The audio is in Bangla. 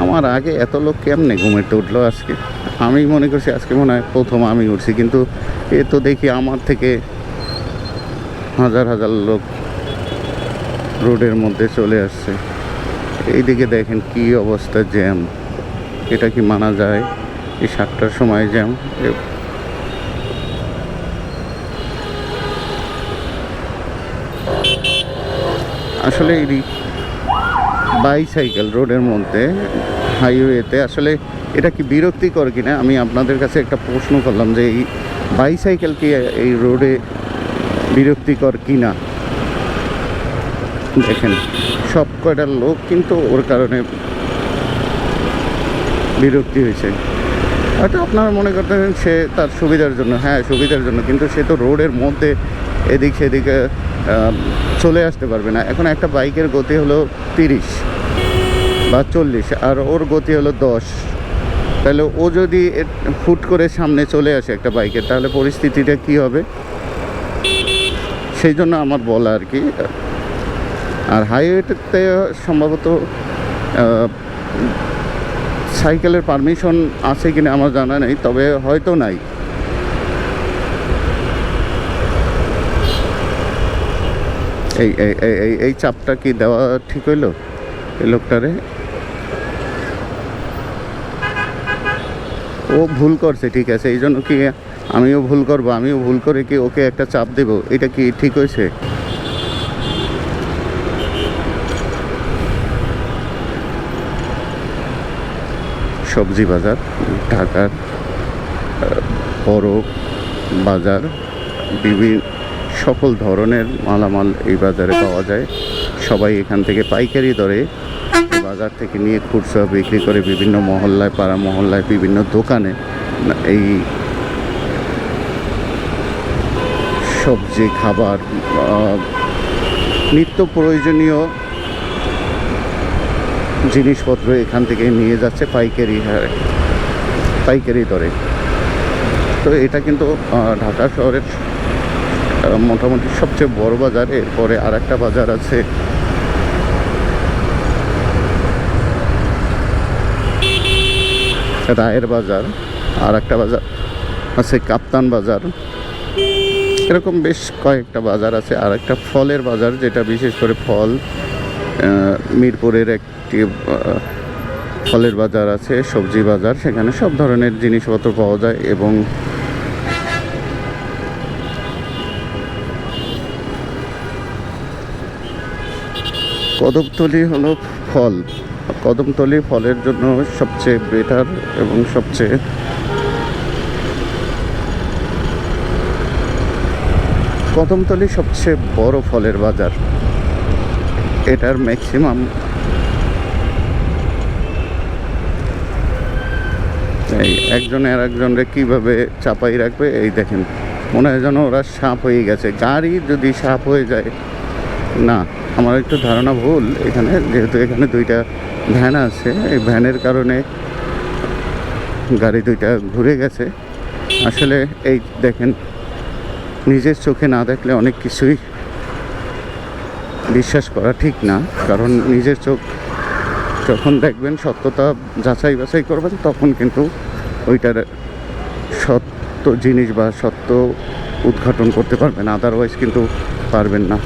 আমার আগে এত লোক কেমনে ঘুমেতে উঠল আজকে? আমি মনে করছি আজকে মনে হয় প্রথম আমি উঠছি, কিন্তু এ তো দেখি আমার থেকে হাজার হাজার লোক রোডের মধ্যে চলে আসছে। এইদিকে দেখেন কি অবস্থা জ্যাম। এটা কি মানা যায়? এই সাতটার সময় জ্যাম। আসলে এই বাইসাইকেল রোডের মধ্যে হাইওয়েতে আসলে এটা কি বিরক্তিকর কিনা? আমি আপনাদের কাছে একটা প্রশ্ন করলাম যে এই বাইসাইকেল কি এই রোডে বিরক্তিকর কিনা? দেখেন, সব কয়টা লোক কিন্তু ওর কারণে বিরক্তি হয়েছে। হয়তো আপনারা মনে করতেন সে তার সুবিধার জন্য হ্যাঁ সুবিধার জন্য, কিন্তু সে তো রোডের মধ্যে এদিক সেদিকে চলে আসতে পারবে না। এখন একটা বাইকের গতি হলো তিরিশ বা চল্লিশ, আর ওর গতি হলো দশ। তাহলে ও যদি ফুট করে সামনে চলে আসে একটা বাইকের তাহলে পরিস্থিতিটা কি হবে? সেই জন্য আমার বলা আর কি। আর হাইওয়েতে সম্ভবত সাইকেলের পারমিশন আছে কিনা আমার জানা নেই, তবে হয়তো নাই। এই এই, এই- চাপটা কি দেওয়া ঠিক হইল? এই লোকটারে? ও ভুল করছে, ঠিক আছে। এই জন্য কি আমিও ভুল করব? আমিও ভুল করে কি ওকে একটা চাপ দেব? এটা কি ঠিক হয়েছে? সবজি বাজার, ঢাকার বড় বাজার, বিভিন্ন সকল ধরনের মালামাল এই বাজারে পাওয়া যায়। সবাই এখান থেকে পাইকারি দরে বাজার থেকে নিয়ে খুচরা বিক্রি করে বিভিন্ন মহল্লায়, পাড়া মহল্লায়, বিভিন্ন দোকানে এই সবজি, খাবার নিত্য প্রয়োজনীয় জিনিসপত্র এখান থেকে নিয়ে যাচ্ছে পাইকারি হারে, পাইকারি দরে। তো এটা কিন্তু ঢাকা শহরের মোটামুটি সবচেয়ে বড় বাজার, এরপরে আর একটা বাজার আছে। রায়ের বাজার আর একটা বাজার আছে কাপ্তান বাজার। এরকম বেশ কয়েকটা বাজার আছে আর একটা ফলের বাজার, যেটা বিশেষ করে ফল মিরপুরের একটি ফলের বাজার আছে, সবজি বাজার, সেখানে সব ধরনের জিনিসপত্র পাওয়া যায় এবং কদমতলি হলো ফল। কদমতলি ফলের জন্য সবচেয়ে বেটার এবং সবচেয়ে কদমতলি সবচেয়ে বড় ফলের বাজার। এটার ম্যাক্সিমাম এই একজনে আর একজনরে কীভাবে চাপাই রাখবে, এই দেখেন। মনে হয় যেন ওরা সাপ হয়ে গেছে। গাড়ি যদি সাপ হয়ে যায়, না। আমার একটু ধারণা ভুল, এখানে যেহেতু এখানে দুইটা ভ্যান আছে, এই ভ্যানের কারণে গাড়ি দুইটা ঘুরে গেছে। আসলে এই দেখেন, নিজের চোখে না দেখলে অনেক কিছুই বিশ্বাস করা ঠিক না, কারণ নিজের চোখ যখন দেখবেন, সত্যতা যাচাই বাছাই করবেন, তখন কিন্তু ওইটার সত্য জিনিস বা সত্য উদ্ঘাটন করতে পারবেন আদারওয়াইজ কিন্তু পারবেন না।